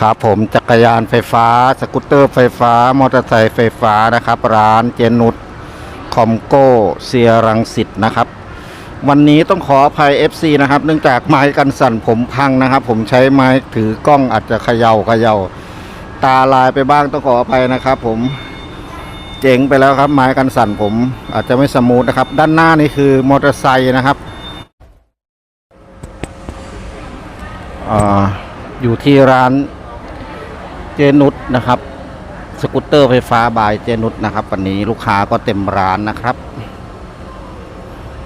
ครับผมจักรยานไฟฟ้า สกูตเตอร์ไฟฟ้า มอเตอร์ไซค์ไฟฟ้านะครับ ร้านเจนุสคอมโก้เซียรังสิตนะครับ วันนี้ต้องขออภัย FC นะครับ เนื่องจากไม้กันสั่นผมพังนะครับ ผมใช้ไม้ถือกล้องอาจจะเขยา่าเขย่าตาลายไปบ้างต้องขออภัยนะครับ ผมเจ๋งไปแล้วครับ ไม้กันสั่นผมอาจจะไม่สมูทนะครับ ด้านหน้านี่คือมอเตอร์ไซค์นะครับออยู่ที่ร้าน เจนุสนะครับ สกูตเตอร์ไฟฟ้าบายเจนุสนะครับ วันนี้ลูกค้าก็เต็มร้านนะครับ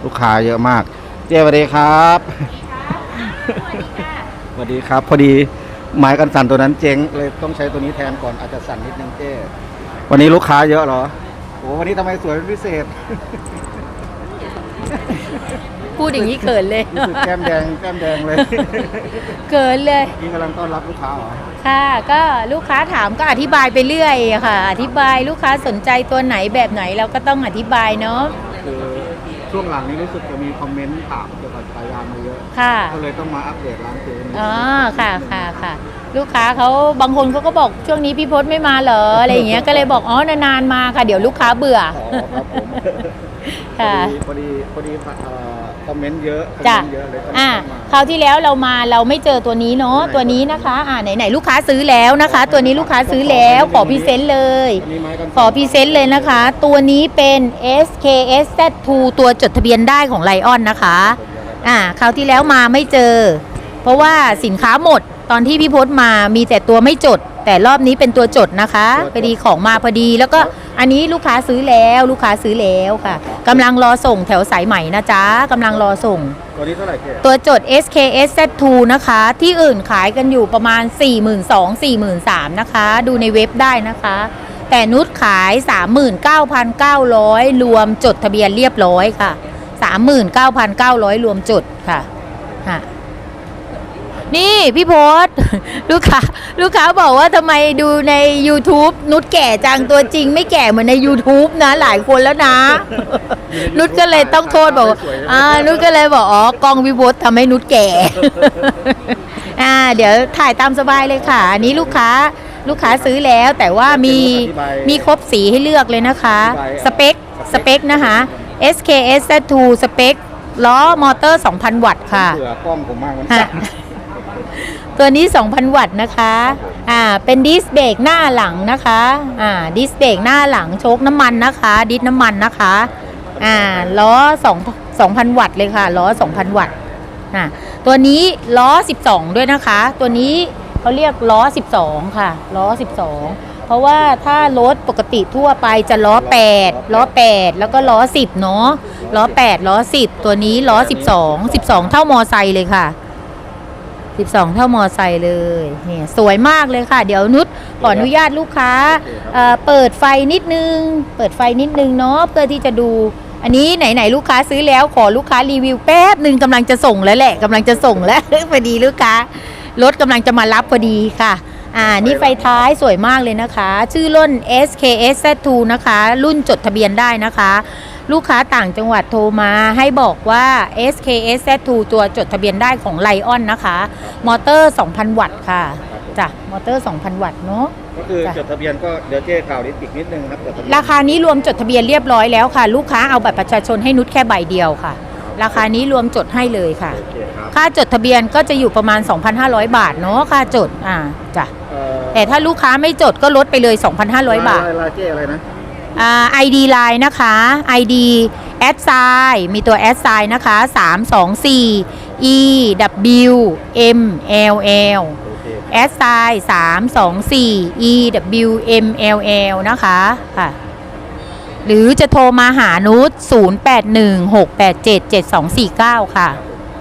ลูกค้าเยอะมาก เจ๊สวัสดีครับสวัสดีครับ พอดีไม้กันสั่นตัวนั้นเจ๊งเลยต้องใช้ตัวนี้แทนก่อนอาจจะสั่นนิดนึงเจ๊วันนี้ลูกค้าเยอะเหรอโอ้วันนี้ทำไมสวยเป็นพิเศษ พูดอย่างนี้เขินเลย รู้สึกแก้มแดงแก้มแดงเลยเขินเลย นี่กำลังต้อนรับลูกค้าเหรอค่ะ ก็ลูกค้าถามก็อธิบายไปเรื่อยอะค่ะ อธิบายลูกค้าสนใจตัวไหนแบบไหนเราก็ต้องอธิบายเนาะ คือช่วงหลังนี้รู้สึกจะมีคอมเมนต์ถามเกี่ยวกับจักรยานมาเยอะค่ะ ก็เลยต้องมาอัปเดตร้านเจ๊นิดนึงอ๋อ ค่ะค่ะค่ะ ลูกค้าเขาบางคนเขาก็บอกช่วงนี้พี่พศไม่มาเหรออะไรอย่างเงี้ย ก็เลยบอกอ๋อนานๆมาค่ะ เดี๋ยวลูกค้าเบื่อ อ๋อครับผม ค่ะ พอดีพอดีพอดีเอ่อคอมเมนต์เยอะคอมจ้ะเมนต์เยอะเลยก็เลยอ่าต้องมา คราวที่แล้วเรามาเราไม่เจอตัวนี้เนาะตัวนี้นะคะอ่าไหนๆลูกค้าซื้อแล้วนะคะ ตัวนี้ลูกค้าซื้อแล้วขอพรีเซนต์เลย อันนี้ไม้กันขอพรีเซนต์เลยนะคะ ตัวนี้เป็น SKS Z2 ตัวจดทะเบียนได้ของไลออนนะคะ อ่าคราวที่แล้วมาไม่เจอ เพราะว่าสินค้าหมดตอนที่พี่พศมามีแต่ตัวไม่จด แต่รอบนี้เป็นตัวจดนะคะพอดีของมาพอดี แล้วก็อันนี้ลูกค้าซื้อแล้วลูกค้าซื้อแล้วค่ะกำลังรอส่งแถวสายใหม่นะจ๊ะกำลังรอส่ง ตัวนี้เท่าไหร่เจ๊ตัวจด SKS Z2 นะคะ ที่อื่นขายกันอยู่ประมาณ 42,000-43,000นะคะ ดูในเว็บได้นะคะ แต่นุชขาย 39,900 รวมจดทะเบียนเรียบร้อยค่ะ 39,900 รวมจดค่ะฮะ นี่พี่โพสลูกค้าลูกค้าบอกว่าทำไมดูใน YouTube นุชแก่จังตัวจริง ไม่แก่เหมือนใน YouTube นะ หลายคนแล้วนะ นุชก็เลยต้องโทษบอกว่าอ่านุชก็เลยบอกอ๋อกล้องวิบททำให้นุชแก่อ่าเดี๋ยวถ่ายตามสบายเลยค่ะ อันนี้ลูกค้าลูกค้าซื้อแล้วแต่ว่ามีมีครบสีให้เลือกเลยนะคะ สเปคสเปคนะคะ SKS Z2 สเปคล้อมอเตอร์ 2,000 วัตต์ค่ะเผื่อกล้องผมมากมันฮะสั่น ตัวนี้ 2,000 วัตต์นะคะอ่าเป็นดิสเบรกหน้าหลังนะคะอ่าดิสเบรกหน้าหลังโชคน้ำมันนะคะ ดิสน้ำมันนะคะอ่าล้อ2 2,000 วัตต์เลยค่ะล้อ 2,000 วัตต์อ่าตัวนี้ล้อ 12 ด้วยนะคะ ตัวนี้เขาเรียกล้อ 12 ค่ะล้อ 12 เพราะว่าถ้ารถปกติทั่วไปจะล้อ 8 ล้อ 8 แล้วก็ล้อ 10 เนาะล้อ 8 ล้อ 10 ตัวนี้ล้อ 12 12 เท่ามอไซค์เลยค่ะ 12 เท่ามอไซค์เลยเนี่ยสวยมากเลยค่ะ เดี๋ยวนุชขออนุญาตลูกค้าเอ่อเปิดไฟนิดนึง เปิดไฟนิดนึงเนาะเพื่อที่จะดู อันนี้ไหนๆลูกค้าซื้อแล้วขอลูกค้ารีวิวแป๊บหนึ่งกำลังจะส่งแล้วแหละกำลังจะส่งแล้ว พอดีลูกค้ารถกำลังจะมารับพอดีค่ะอ่านี่ไฟท้ายสวยมากเลยนะคะ ชื่อรุ่น SKS Z2 นะคะ รุ่นจดทะเบียนได้นะคะ ลูกค้าต่างจังหวัดโทรมาให้บอกว่า SKS Z2 ตัวจดทะเบียนได้ของไลออนนะคะ มอเตอร์ 2,000 วัตต์ค่ะจ้ะมอเตอร์ 2,000 วัตต์เนาะก็คือจ้ะจดทะเบียนก็เดี๋ยวเจ๊กล่าวนิดอีกนิดนึงครับจดทะเบียนราคานี้รวมจดทะเบียนเรียบร้อยแล้วค่ะ ลูกค้าเอาบัตรประชาชนให้นุชแค่ใบเดียวค่ะ ราคานี้รวมจดให้เลยค่ะ โอเคครับค่าจดทะเบียนก็จะอยู่ประมาณ 2,500 บาทเนาะค่าจดอ่าจ้ะเอ่อแต่ถ้าลูกค้าไม่จดก็ลดไปเลย 2,500 บาท ลยลายเจ๊อะไรนะอ่า ID Line นะคะ ID แอดไซมีตัวแอดไซนะคะ 324 E W M L L โอเคแอดไซ324 E W M L L นะคะค่ะหรือจะโทรมาหานุช0816877249 ค่ะ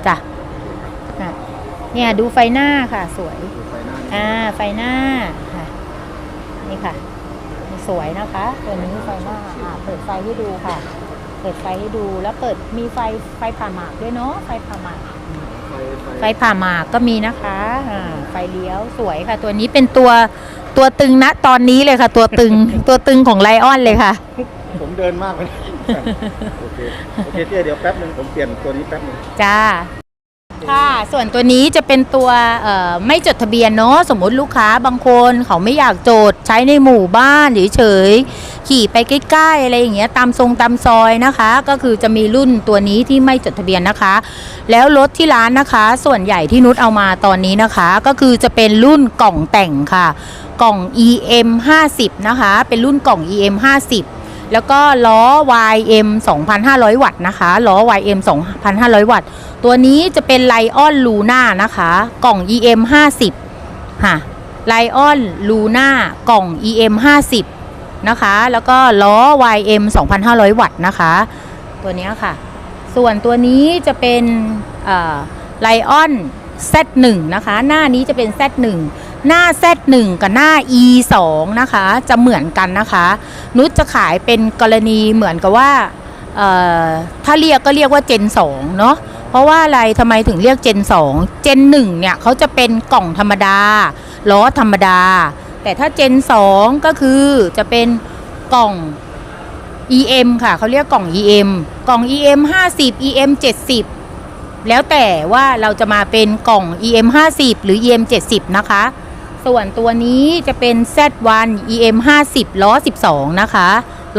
จ้ะอะเนี่ยดูไฟหน้าค่ะสวยดูไฟหน้าอ่า ไฟหน้าค่ะ นี่ค่ะนี่ สวยนะคะตัวนี้ไฟหน้าอ่าเปิดไฟให้ดูค่ะ เปิดไฟให้ดูแล้วเปิดมีไฟไฟผ่าหมากด้วยเนาะไฟผ่าหมากไฟไฟไฟผ่าหมากก็มีนะคะอ่าไฟเลี้ยวสวยค่ะ ตัวนี้เป็นตัวตัวตึงนะตอนนี้เลยค่ะ ตัวตึงตัวตึงของไลออนเลยค่ะ ผมเดินมากเลยโอเคโอเคเจ๊เดี๋ยวแป๊บหนึ่งผมเปลี่ยนตัวนี้แป๊บหนึ่ง จ้า ค่ะ ส่วนตัวนี้จะเป็นตัวไม่จดทะเบียนเนาะสมมุติลูกค้าบางคนเขาไม่อยากจดใช้ในหมู่บ้านเฉยๆขี่ไปใกล้ๆอะไรอย่างเงี้ยตามทรงตามซอยนะคะ ก็คือจะมีรุ่นตัวนี้ที่ไม่จดทะเบียนนะคะ แล้วรถที่ร้านนะคะ ส่วนใหญ่ที่นุชเอามาตอนนี้นะคะ ก็คือจะเป็นรุ่นกล่องแต่งค่ะ กล่อง EM 50นะคะ เป็นรุ่นกล่อง EM 50 แล้วก็ล้อ YM 2,500 วัตต์นะคะล้อ YM 2,500 วัตต์ ตัวนี้จะเป็นไลออนลูน่านะคะ กล่อง EM 50ค่ะไลออนลูน่ากล่อง EM 50นะคะ แล้วก็ล้อ YM 2,500 วัตต์นะคะ ตัวนี้ค่ะ ส่วนตัวนี้จะเป็นไลออน Z1 นะคะ หน้านี้จะเป็น Z1 หน้า Z1 กับหน้า E2 นะคะ จะเหมือนกันนะคะ นุชจะขายเป็นกรณีเหมือนกับว่าถ้าเรียกก็เรียกว่า Gen 2เนาะเพราะว่าอะไรทำไมถึงเรียก Gen 2 Gen 1เนี่ยเขาจะเป็นกล่องธรรมดาล้อธรรมดา แต่ถ้า Gen 2 ก็คือจะเป็นกล่อง EM ค่ะเขาเรียกกล่อง EM กล่อง EM 50 EM 70 แล้วแต่ว่าเราจะมาเป็นกล่อง EM 50 หรือ EM 70 นะคะ ส่วนตัวนี้จะเป็น Z1 EM 50ล้อ 12 นะคะ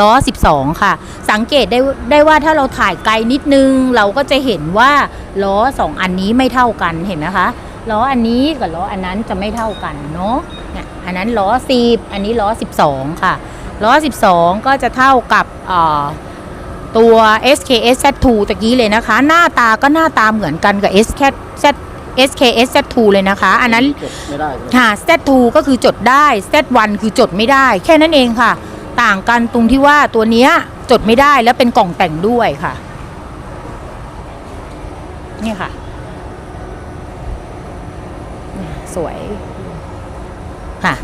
ล้อ 12 ค่ะ สังเกตได้ได้ว่าถ้าเราถ่ายไกลนิดนึง เราก็จะเห็นว่าล้อ 2 อันนี้ไม่เท่ากันเห็นไหมคะล้ออันนี้กับล้ออันนั้นจะไม่เท่ากันเนาะเนี่ยอันนั้นล้อ 10 อันนี้ล้อ 12 ค่ะล้อ 12 ก็จะเท่ากับเอ่อตัว SKS Z2 ตะกี้เลยนะคะ หน้าตาก็หน้าตาเหมือนกันกับ SK Z SKS Z2 เลยนะคะ อันนั้นจดไม่ได้ใช่ไหมค่ะ Z2 ก็คือจดได้ Z1 คือจดไม่ได้ แค่นั้นเองค่ะ ต่างกันตรงที่ว่าตัวเนี้ยจดไม่ได้แล้วเป็นกล่องแต่งด้วยค่ะ นี่ค่ะเนี่ยสวยค่ะ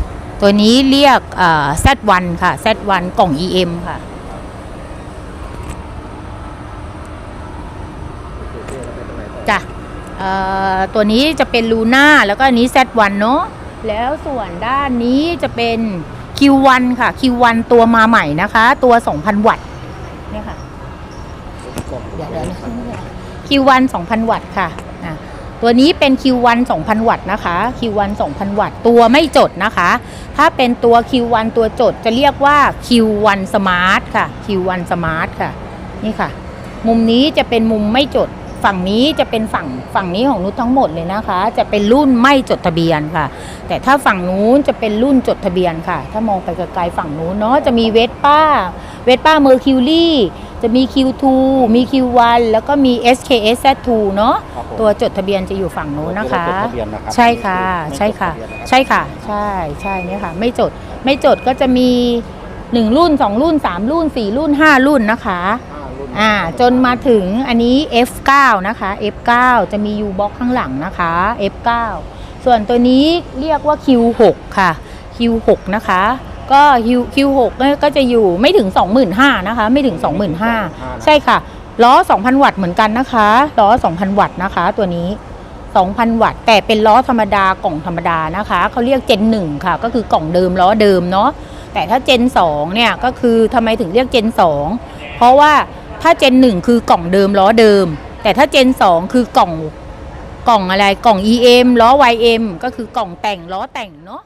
ตัวนี้เรียกเอ่อ Z1 ค่ะ Z1 กล่อง EM ค่ะ จ้ะเอ่อ ตัวนี้จะเป็นลูน่าแล้วก็อันนี้ Z1 เนอะแล้วส่วนด้านนี้จะเป็น Q1 ค่ะ Q1 ตัวมาใหม่นะคะ ตัว 2,000 วัตต์เนี่ยค่ะเดี๋ยวเดี๋ยวนะ Q1 2,000 วัตต์ค่ะอะ ตัวนี้เป็น Q1 2,000 วัตต์นะคะ Q1 2,000 วัตต์ ตัวไม่จดนะคะ ถ้าเป็นตัว Q1 ตัวจดจะเรียกว่า Q1 Smart ค่ะ Q1 Smart ค่ะ นี่ค่ะ มุมนี้จะเป็นมุมไม่จด ฝั่งนี้จะเป็นฝั่งฝั่งนี้ของนุชทั้งหมดเลยนะคะ จะเป็นรุ่นไม่จดทะเบียนค่ะ แต่ถ้าฝั่งนู้นจะเป็นรุ่นจดทะเบียนค่ะ ถ้ามองไปไกลๆฝั่งนู้นเนาะจะมีเวสป้าเวสป้าเมอร์คิวรี่จะมี Q2 มี Q1 แล้วก็มี SKS Z2 เนาะครับผมตัวจดทะเบียนจะอยู่ฝั่งนู้นนะคะ ตัวจดทะเบียนนะครับใช่ค่ะไม่ใช่ค่ะจดทเบียนนรับ ใช่ค่ะ ใช่ใช่เนี่ยค่ะ ไม่จดไม่จดก็จะมี 1 รุ่น 2 รุ่น 3 รุ่น 4 รุ่น 5 รุ่นนะคะห้ารุ่น อ่าจนมาถึงอันนี้ F9 นะคะ F9 จะมี U box ข้างหลังนะคะ F9 ส่วนตัวนี้เรียกว่า Q6 ค่ะ Q6 นะคะ ก็ Q Q6 เนี่ยก็จะอยู่ไม่ถึง 25,000นะคะ ไม่ถึง 25,000 ใช่ค่ะ ล้อ 2,000 วัตต์เหมือนกันนะคะ ล้อ 2,000 วัตต์นะคะ ตัวนี้ 2,000 วัตต์ แต่เป็นล้อธรรมดากล่องธรรมดานะคะ เขาเรียกเจน1ค่ะ ก็คือกล่องเดิมล้อเดิมเนาะ แต่ถ้าเจน2เนี่ย ก็คือทำไมถึงเรียกเจน2เพราะว่า ถ้าเจน1คือกล่องเดิมล้อเดิม แต่ถ้าเจน2คือกล่องกล่องอะไรกล่อง EM ล้อ YM ก็คือกล่องแต่งล้อแต่งเนาะ